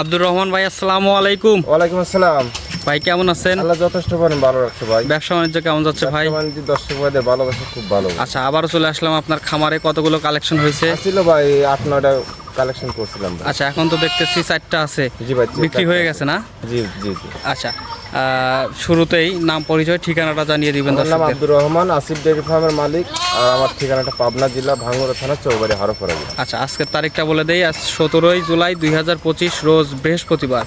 আব্দুর রহমান ভাই আসসালামু আলাইকুম। ওয়ালাইকুম আসসালাম। ভাই কেমন আছেন? আল্লাহ যথেষ্ট পরিমাণ ভালো রাখছে ভাই। ব্যবসা বাণিজ্য কেমন যাচ্ছে ভাই? বাণিজ্য দর্শক ভাইদের ভালোবাসা খুব ভালো। আচ্ছা আবারও চলে আসলাম আপনার খামারে কতগুলো কালেকশন হয়েছে? ছিল ভাই আট নয়টা কালেকশন করছিলাম আচ্ছা এখন তো দেখতেছি চারটা আছে। জি ভাই বিক্রি হয়ে গেছে না? জি জি জি। আচ্ছা শুরুতেই নাম পরিচয় ঠিকানাটা জানিয়ে দিবেন নাম আব্দুর রহমান আসিফ ডেয়ারি ফার্মের মালিক আর আমার ঠিকানাটা পাবনা জেলা ভাঙ্গুরা থানা চৌবাড়ি হারোপাড়া আচ্ছা আজকের তারিখটা বলে দেই আজ সতেরোই জুলাই দুই হাজার পঁচিশ রোজ বৃহস্পতিবার।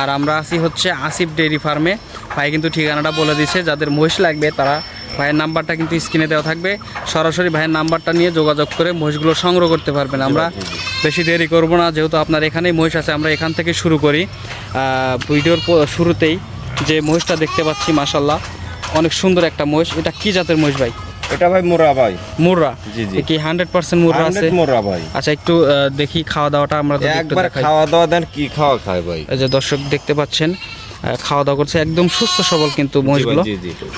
আর আমরা আছি হচ্ছে আসিফ ডেইরি ফার্মে। ভাই কিন্তু ঠিকানাটা বলে দিচ্ছে যাদের মহিষ লাগবে তারা ভাইয়ের নাম্বারটা কিন্তু স্ক্রিনে দেওয়া থাকবে। সরাসরি ভাইয়ের নাম্বারটা নিয়ে যোগাযোগ করে মহিষগুলো সংগ্রহ করতে পারবেন আমরা। বেশি দেরি করব না যেহেতু আপনার এখানেই মহিষ আছে আমরা এখান থেকে শুরু করি। ভিডিওর শুরুতেই যে মহিষটা দেখতে পাচ্ছি মাসাল্লাহ অনেক সুন্দর একটা মহিষ। এটা কি জাতের মহিষ ভাই? এটা ভাই মোরা ভাই। মুররা জি, জি। কি হান্ড্রেড পার্সেন্ট মুররা আছে? 100 মোরা ভাই। আচ্ছা একটু দেখি খাওয়া দাওয়াটা আমরা একবার খাওয়া দাওয়া দেন কি খাওয়া খায় ভাই? এই যে দর্শক দেখতে পাচ্ছেন খাওয়া দাওয়া করছে। একদম সুস্থ সবল কিন্তু মহিষগুলো।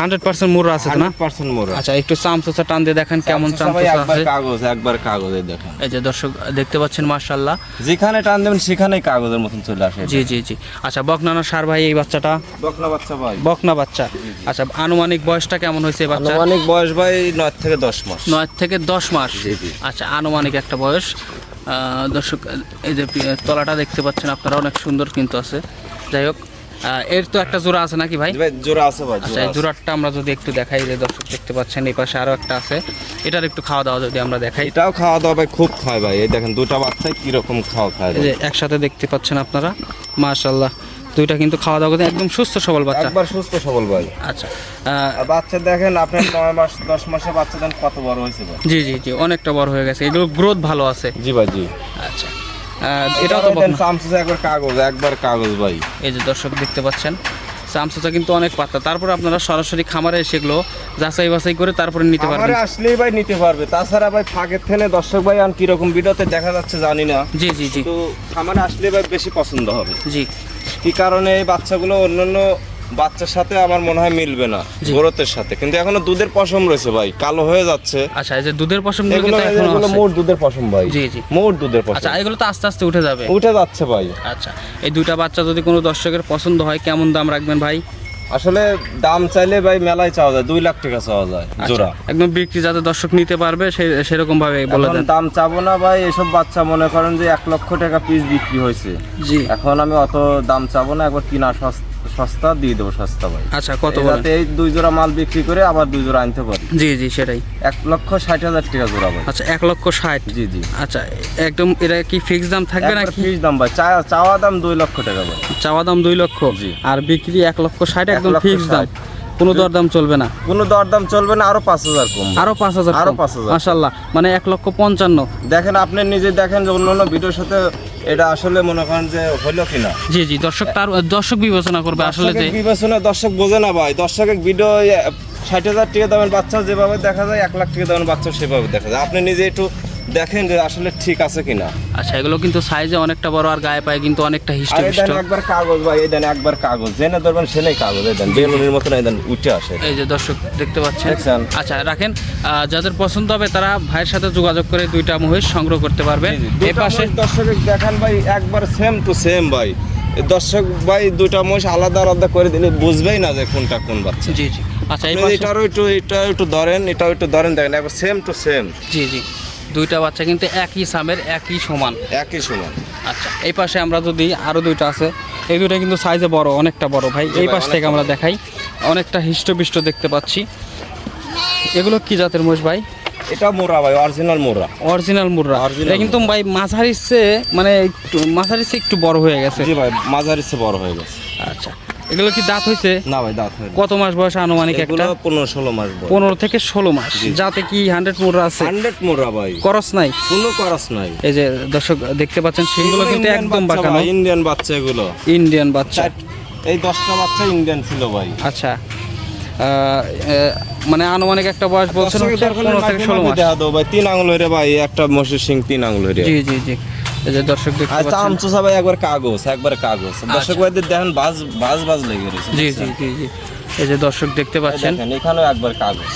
হান্ড্রেড পার্সেন্ট মুররা আছে না? 100% আচ্ছা একটু চামচোচা টান দিয়ে দেখেন কেমন চামচোচা একবার আছে। কাগজ একবার কাগজে দেখেন। এই যে দর্শক দেখতে পাচ্ছেন মার্শাল্লাহ যেখানে টান দেবেন সেখানেই কাগজের মতন চলে আসে জি জি জি। আচ্ছা বকনানা সার ভাই এই বাচ্চাটা? বকনা বাচ্চা ভাই। বকনা বাচ্চা। আচ্ছা আনুমানিক বয়সটা কেমন হয়েছে এই বাচ্চা আনুমানিক বয়স ভাই নয় থেকে দশ মাস। নয় থেকে দশ মাস। জি, জি। আচ্ছা আনুমানিক একটা বয়স। আহ, দর্শক এই যে তলাটা দেখতে পাচ্ছেন আপনারা অনেক সুন্দর কিন্তু আছে। যাই হোক এর তো একটা জোড়া আছে নাকি ভাই? ভাই জোড়া আছে ভাই আচ্ছা এই জোড়াটা আমরা যদি একটু দেখাই যে দর্শক দেখতে পাচ্ছেন এই পাশে আরও একটা আছে। এটার একটু খাওয়া দাওয়া যদি আমরা দেখাই। এটাও খাওয়া দাওয়া ভাই খুব খায় ভাই। এই দেখেন দুটো বাচ্চাই কীরকম খাওয়া খায় এই যে একসাথে দেখতে পাচ্ছেন আপনারা মাশাল্লাহ দুইটা কিন্তু খাওয়া দাওয়া করতে একদম সুস্থ সবল বাচ্চা। একবার সুস্থ সবল ভাই। আচ্ছা বাচ্চা দেখেন আপনার নয় মাস দশ মাসে বাচ্চা দেন কত বড় হয়েছে ভাই। জি জি জি অনেকটা বড় হয়ে গেছে। এগুলো গ্রোথ ভালো আছে। জি ভাই জি। আচ্ছা। এটাও তো বকনা। চামচে একবার কাগজ একবার কাগজ ভাই। এই যে দর্শক দেখতে পাচ্ছেন চামচুচা কিন্তু অনেক পাতা তারপর আপনারা সরাসরি খামারে সেগুলো যাচাই বাছাই করে তারপরে নিতে পারবেন। আমারে আসলেই ভাই নিতে পারবে। তাছাড়া ভাই ফাঁকের থেনে দর্শক ভাই আর কীরকম ভিডিওতে দেখা যাচ্ছে জানি না। জি জি জি। তো খামারে আসলে ভাই বেশি পছন্দ হবে। জি। কি কারণে এই বাচ্চাগুলো অন্যান্য বাচ্চার সাথে আমার মনে হয় মিলবে না জি। গ্রোথের সাথে। কিন্তু এখনও দুধের পশম রয়েছে ভাই কালো হয়ে যাচ্ছে। আচ্ছা এই যে দুধের পশম এগুলো এগুলো আছে। মোট দুধের পশম ভাই। জি জি। মোট দুধের পশম। আচ্ছা এগুলো তো আস্তে আস্তে উঠে যাবে। উঠে যাচ্ছে ভাই। আচ্ছা এই দুইটা বাচ্চা যদি কোনো দর্শকের পছন্দ হয় কেমন দাম রাখবেন ভাই? আসলে দাম চাইলে ভাই মেলায় চাওয়া যায় দুই লাখ টাকা চাওয়া যায় আচ্ছা, জোড়া। একদম বিক্রি যাতে দর্শক নিতে পারবে সে- সেরকম ভাবে বলে দেন। দাম চাবো না ভাই এসব বাচ্চা মনে করেন যে এক লক্ষ টাকা পিস বিক্রি হয়েছে। জি। এখন আমি অত দাম চাবো না একবার কিনা সস- সস্তা দিয়ে দেবো সস্তা ভাই। আচ্ছা কত যাতে এই দুই জোড়া মাল বিক্রি করে আবার দুই জোড়া আনতে পারি। জি জি সেটাই। এক লক্ষ ষাট হাজার টাকা জোড়া ভাই। আচ্ছা এক লক্ষ ষাট? জি জি। আচ্ছা একদম এটা কি ফিক্স দাম থাকবে না ফিক্স দাম ভাই। চা- চাওয়া দাম দুই লক্ষ টাকা ভাই। চাওয়া দাম দুই লক্ষ? জি। আর বিক্রি এক লক্ষ ষাট একদম ফিক্স দাম। কোনো দরদাম চলবে না? কোনো দরদাম চলবে না আরও পাঁচ হাজার কম। আরও পাঁচ হাজার আরও 5,000 মাসাল্লাহ মানে এক লক্ষ পঞ্চান্ন। দেখেন আপনি নিজে দেখেন যে অন্য অন্য ভিডিওর সাথে এটা আসলে মনে করেন যে হলো কিনা। জি জি দর্শক তার দর্শক বিবেচনা করবে আসলে যে বিবেচনা দর্শক বোঝে না ভাই। দর্শকের ভিডিও ষাট হাজার টাকা দামের বাচ্চা যেভাবে দেখা যায় এক লাখ টাকা দামের বাচ্চা সেভাবে দেখা যায়। আপনি নিজে একটু দেখেন যে আসলে ঠিক আছে কিনা। আচ্ছা এগুলো কিন্তু সাইজে অনেকটা বড় আর গায়ে পায়ে কিন্তু অনেকটা হিষ্ট আর দেন একবার কাগজ ভাই এই দেন একবার কাগজ। জেনে ধরবেন সেনেই কাগজ এই দেন বেলুনের মতন এই দেন উঠে আসে। এই যে দর্শক দেখতে পাচ্ছেন। আচ্ছা রাখেন যাদের পছন্দ হবে তারা ভাইয়ের সাথে যোগাযোগ করে দুইটা মহিষ সংগ্রহ করতে পারবে এই পাশে মহিষ দর্শকের দেখান ভাই একবার সেম টু সেম ভাই। দর্শক ভাই দুটা মহিষ আলাদা আলাদা করে দিলে বুঝবেই না যে কোনটা কোন বাচ্চা। জি জি। আচ্ছা এটারও একটু এটা একটু ধরেন এটাও একটু ধরেন দেখেন একবার সেম টু সেম জি জি। দুইটা বাচ্চা কিন্তু একই সামের একই সমান। একই সমান। আচ্ছা এই পাশে আমরা যদি আরও দুইটা আছে এই দুইটা কিন্তু সাইজে বড় অনেকটা বড় ভাই। এই পাশ থেকে আমরা দেখাই অনেকটা হিষ্টপিষ্ট দেখতে পাচ্ছি। এগুলো কি জাতের মোষ ভাই? এটা মোরা ভাই অরিজিনাল মোরা। অরিজিনাল Original এটা কিন্তু ভাই মাঝারির চেয়ে মানে একটু মাঝারির চেয়ে একটু বড় হয়ে গেছে। জি ভাই মাঝারি চেয়ে বড় হয়ে গেছে। আচ্ছা। এগুলো কি দাঁত হয়েছে না ভাই দাঁত হয় কত মাস বয়স আনুমানিক একটা? পনেরো ষোলো মাস বয়স। পনেরো থেকে ষোলো মাস। যাতে কি হান্ড্রেড মুররা আছে? হান্ড্রেড মোরা ভাই। করস নাই? কোনো খরচ নাই। এই যে দর্শক দেখতে পাচ্ছেন সেগুলো কিন্তু একদম বাঁকানো। ইন্ডিয়ান বাচ্চা এগুলো। ইন্ডিয়ান বাচ্চা। এই দশটা বাচ্চা ইন্ডিয়ান ছিল ভাই। আচ্ছা। মানে আনুমানিক একটা বয়স বলছেন পনেরো থেকে ষোলো মাস। দেখা দাও ভাই তিন আঙুল হইরে ভাই একটা মসুর সিং তিন আঙুল হইরে জি জি জি। এই যে দর্শক দেখতে আর পাচ্ছেন। ভাই একবার কাগজ একবার কাগজ। দর্শক ভাইদের দেখেন বাজ বাজ বাজ লেগে রয়েছে জি জি জি জি। এই যে দর্শক দেখতে পাচ্ছেন। দেখেন এখানেও একবার কাগজ।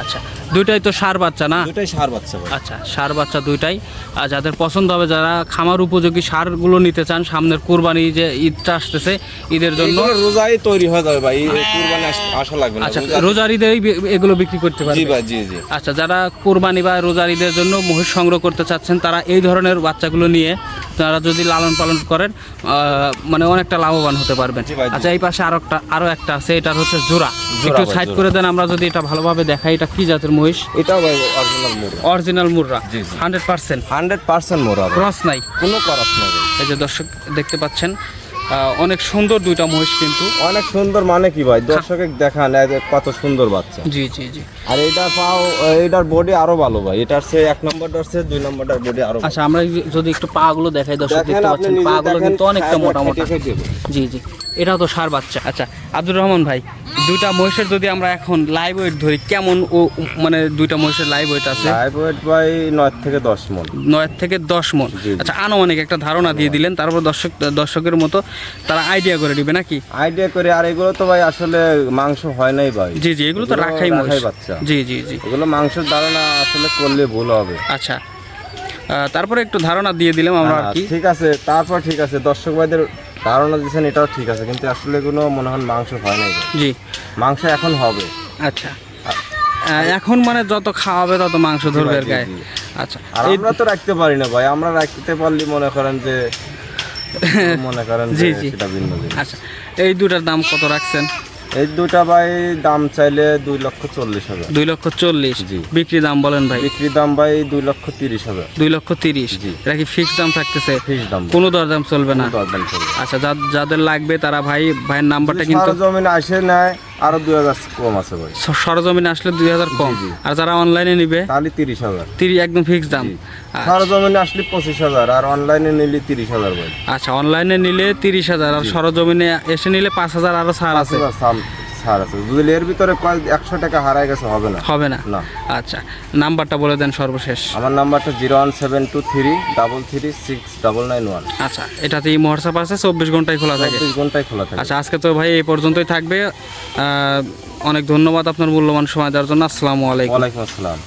আচ্ছা দুইটাই তো সার বাচ্চা না? দুটাই সার বাচ্চা আচ্ছা সার বাচ্চা দুইটাই। আর যাদের পছন্দ হবে যারা খামার উপযোগী সারগুলো নিতে চান সামনের কুরবানি যে ঈদটা আসতেছে ঈদের জন্য রোজাই তৈরি হয়ে যাবে ভাই কুরবানি আসা লাগবে আচ্ছা রোজার ঈদেই এগুলো বিক্রি করতে পারবে। জি ভাই জি জি। আচ্ছা যারা কোরবানি বা রোজার ঈদের জন্য মহিষ সংগ্রহ করতে চাচ্ছেন তারা এই ধরনের বাচ্চাগুলো নিয়ে তারা যদি লালন পালন করেন মানে অনেকটা লাভবান হতে পারবেন। আচ্ছা এই পাশে আরও একটা আরও একটা আছে এটার হচ্ছে জোড়া। জোড়া একটু সাইড করে দেন আমরা যদি এটা ভালোভাবে দেখাই এটা কি জাতের মহিষ? এটাও ভাই অরিজিনাল মোড় original Murrah. Hundred percent hundred percent মোড় ক্রস নাই? কোনো করাস না ভাই। এই যে দর্শক দেখতে পাচ্ছেন অনেক সুন্দর দুইটা মহিষ কিন্তু। অনেক সুন্দর মানে কি ভাই? দর্শকে দেখান কত সুন্দর বাচ্চা। জি জি জি। আর এটা পাও এটার বডি আরও ভালো ভাই। এটার সে এক নম্বরটার সে দুই নম্বরটার বডি আরও আচ্ছা আমরা যদি একটু পা গুলো দেখাই দর্শক দেখতে পাচ্ছেন পা গুলো কিন্তু অনেকটা খায় মোটা। জি জি। এটাও তো সার বাচ্চা। আচ্ছা আব্দুর রহমান ভাই দুইটা মহিষের যদি আমরা এখন লাইভ ওয়েট ধরি কেমন ও মানে দুইটা মহিষের লাইভ ওয়েট আছে? লাইভ ওয়েট ভাই নয় থেকে দশ মন। নয় থেকে দশ মন। আচ্ছা আনুমানিক একটা ধারণা দিয়ে দিলেন তারপর দর্শক দর্শকের মতো তারা আইডিয়া করে দিবে নাকি? আইডিয়া করে আর এগুলো তো ভাই আসলে মাংস হয় নাই ভাই। জি জি এগুলো তো রাখাই মহিষ। জি জি জি। এগুলো মাংসের ধারণা আসলে করলে ভুল হবে। আচ্ছা। তারপরে একটু ধারণা দিয়ে দিলাম আমরা আর হ্যাঁ, কি। ঠিক আছে তারপর ঠিক আছে দর্শক ভাইদের ধারণা দিচ্ছেন এটাও ঠিক আছে কিন্তু আসলে কোনো মনে হয় মাংস হয় না জি। মাংস এখন হবে। আচ্ছা। এখন মানে যত খাওয়াবে তত মাংস ধরবে আর গায়ে। আচ্ছা আর আমরা তো রাখতে পারি না ভাই আমরা রাখতে পারলে মনে করেন যে মনে করেন যে জি, জি। আচ্ছা এই দুটার দাম কত রাখছেন? এই দুটা ভাই দাম চাইলে দুই লক্ষ চল্লিশ হাজার দুই লক্ষ চল্লিশ। জি। বিক্রি দাম বলেন ভাই। বিক্রি দাম ভাই দুই লক্ষ তিরিশ হাজার দুই লক্ষ তিরিশ। জি। এটা কি ফিক্স দাম থাকতেছে? ফিক্স দাম। কোনো দরদাম চলবে না। দরদাম চলবে আচ্ছা যাদের লাগবে তারা ভাই ভাইয়ের নাম্বারটা কিন্তু জমিন আসে নেয় আরও দুই হাজার কম আছে ভাই। সরজমিনে আসলে দুই হাজার কম। আর যারা অনলাইনে নিবে? তাহলে তিরিশ হাজার। তিরিশ একদম ফিক্স দাম। সরজমিনে আসলে পঁচিশ হাজার আর অনলাইনে নিলে তিরিশ হাজার ভাই। আচ্ছা অনলাইনে নিলে তিরিশ হাজার আর সরজমিনে এসে নিলে পাঁচ হাজার আরও ছাড় আছে। পাঁচ হাজার সাম- ছাড় আছে। যদি এর ভিতরে একশো টাকা হারায় গেছে হবে না। হবে না? না। আচ্ছা নাম্বারটা বলে দেন সর্বশেষ। আমার নাম্বারটা zero one seven two three double three six double nine one আচ্ছা এটাতে এই হোয়াটসঅ্যাপ আছে চব্বিশ ঘন্টায় খোলা থাকে। চব্বিশ ঘন্টায় খোলা থাকে। আচ্ছা আজকে তো ভাই এই পর্যন্তই থাকবে। অনেক ধন্যবাদ আপনার মূল্যবান সময় দেওয়ার জন্য। আসসালামু আলাইকুম। ওয়ালাইকুম আসসালাম।